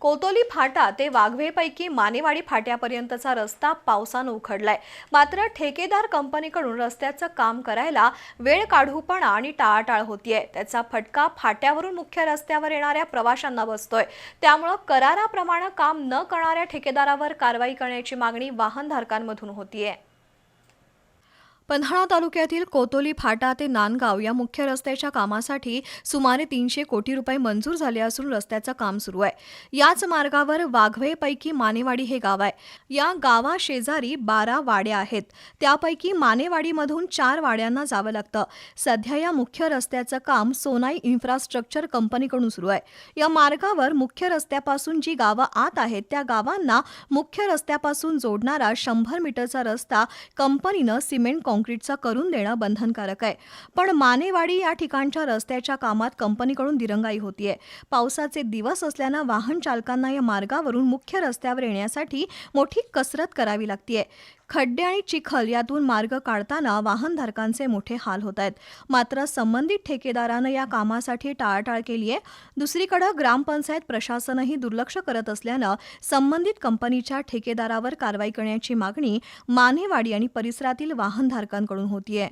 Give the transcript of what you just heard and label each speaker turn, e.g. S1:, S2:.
S1: कोतोली फाटा ते वाघवेपैकी मानेवाडी फाट्यापर्यंतचा रस्ता पावसानं उखडलाय. मात्र ठेकेदार कंपनीकडून रस्त्याचं काम करायला वेळ काढूपणा आणि टाळाटाळ होतीये. त्याचा फटका फाट्यावरून मुख्य रस्त्यावर येणाऱ्या प्रवाशांना बसतोय. त्यामुळं कराराप्रमाणे काम न करणाऱ्या ठेकेदारावर कारवाई करण्याची मागणी वाहनधारकांमधून होतीये. पन्हाळा तालुक्यातील कोतोली फाटा ते नांदगाव या मुख्य रस्त्याच्या कामासाठी सुमारे तीनशे कोटी रुपये मंजूर झाले असून रस्त्याचं काम सुरू आहे. याच मार्गावर वाघवेपैकी मानेवाडी हे गाव आहे. या गावाशेजारी बारा वाड्या आहेत. त्यापैकी मानेवाडीमधून चार वाड्यांना जावं लागतं. सध्या या मुख्य रस्त्याचं काम सोनाई इन्फ्रास्ट्रक्चर कंपनीकडून सुरू आहे. या मार्गावर मुख्य रस्त्यापासून जी गावं आत आहेत त्या गावांना मुख्य रस्त्यापासून जोडणारा शंभर मीटरचा रस्ता कंपनीनं सिमेंट कॉन्क्रीटचा करून देणं बंधनकारक आहे. पण मानेवाडी या ठिकाणच्या रस्त्याच्या कामात कंपनीकडून दिरंगाई होतीये. पावसाचे दिवस असल्यानं वाहन चालकांना या मार्गावरून मुख्य रस्त्यावर येण्यासाठी मोठी कसरत करावी लागतीये. खड्डे आणि चिखल यातून मार्ग काढताना वाहनधारकांचे मोठे हाल होत आहेत. मात्र संबंधित ठेकेदारानं या कामासाठी टाळाटाळ केली आहे. दुसरीकडे ग्रामपंचायत प्रशासनही दुर्लक्ष करत असल्यानं संबंधित कंपनीच्या ठेकेदारावर कारवाई करण्याची मागणी मानेवाडी आणि परिसरातील वाहनधारकांकडून होतीये.